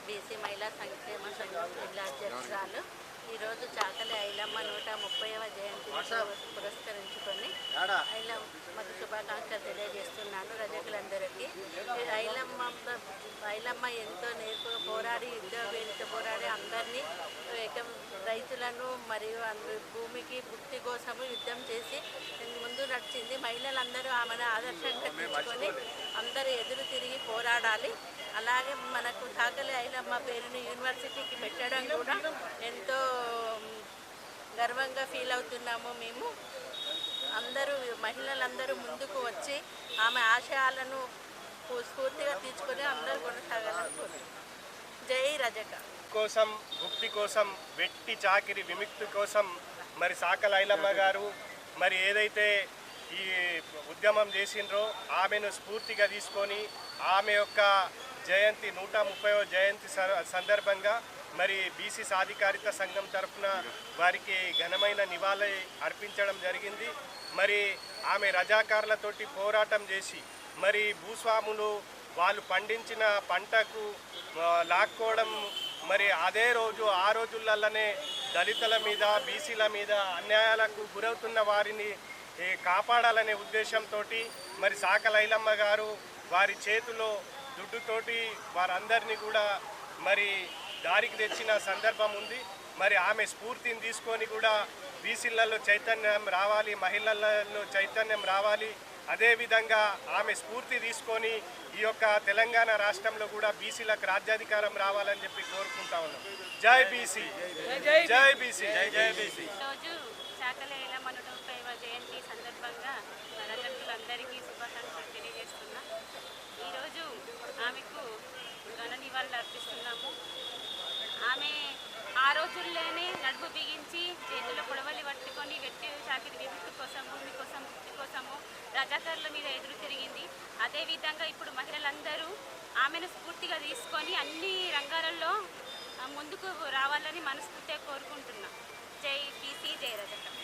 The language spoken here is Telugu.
బీసీ మహిళా సంక్షేమ సంఘం జిల్లా అధ్యక్షురాలు. ఈరోజు చాకలి ఐలమ్మ నూట ముప్పైవ జయంతిని పురస్- పురస్కరించుకొని ఐలమ్మకు శుభాకాంక్షలు తెలియజేస్తున్నాను రజకులందరికీ. ఐలమ్మ ఐలమ్మ ఎంతో నేర్పు పోరాడి యుద్ధ వేదిక పోరాడి అందరినీ ఏకం రైతులను మరియు అందరూ భూమికి భుక్తి కోసము యుద్ధం చేసి ముందు నడిచింది. మహిళలందరూ ఆమెను ఆదర్శంగా తీసుకొని అందరూ ఎదురు తిరిగి పోరాడాలి. అలాగే మనకు తాకలి ఐలమ్మ పేరుని యూనివర్సిటీకి పెట్టడం కూడా ఎంతో గర్వంగా ఫీల్ అవుతున్నాము మేము. అందరూ మహిళలందరూ ముందుకు వచ్చి ఆమె ఆశయాలను స్ఫూర్తిగా తీసుకొని అందరూ కొనసాగాలని కోరుతున్నాం జై రజక. కోసం భుక్తి కోసం వెట్టి చాకిరి విముక్తి కోసం మరి సాకలైలమ్మ గారు మరి ఏదైతే ఈ ఉద్యమం చేసిండ్రో ఆమెను స్ఫూర్తిగా తీసుకొని ఆమె యొక్క జయంతి నూట ముప్పైవ జయంతి స- సందర్భంగా మరి బీసీ సాధికారిత సంఘం తరఫున వారికి ఘనమైన నివాళి అర్పించడం జరిగింది. మరి ఆమె రజాకారులతోటి పోరాటం చేసి మరి భూస్వాములు వాళ్ళు పండించిన పంటకు లాక్కోవడం మరి అదే రోజు ఆ రోజులలోనే దళితుల మీద బీసీల మీద అన్యాయాలకు గురవుతున్న వారిని కాపాడాలనే ఉద్దేశంతో మరి సాకలైలమ్మ గారు వారి చేతిలో దుడ్డుతోటి వారందరినీ కూడా మరి దారికి తెచ్చిన సందర్భం ఉంది. మరి ఆమె స్ఫూర్తిని తీసుకొని కూడా బీసీలలో చైతన్యం రావాలి మహిళలలో చైతన్యం రావాలి అదేవిధంగా ఆమె స్ఫూర్తి తీసుకొని ఈ యొక్క తెలంగాణ రాష్ట్రంలో కూడా బీసీలకు రాజ్యాధికారం రావాలని చెప్పి కోరుకుంటా ఉన్నాం. జై బీసీ. జై బీసీ. జై బీసీ. జయంతి సందర్భంగా రజకులందరికీ శుభాకాంక్షలు తెలియజేస్తున్నా. ఈరోజు ఆమెకు ఘన నివాళులు అర్పిస్తున్నాము. ఆమె ఆ రోజుల్లోనే నడుపు బిగించి చేతిలో పొడవలి పట్టుకొని వాటర్ల మీద ఎదురు తిరిగింది. అదేవిధంగా ఇప్పుడు మహిళలందరూ ఆమెను స్ఫూర్తిగా తీసుకొని అన్ని రంగాలలో ముందుకు రావాలని మనస్ఫూర్తిగా కోరుకుంటున్నా. జై టీసీ జయరజకం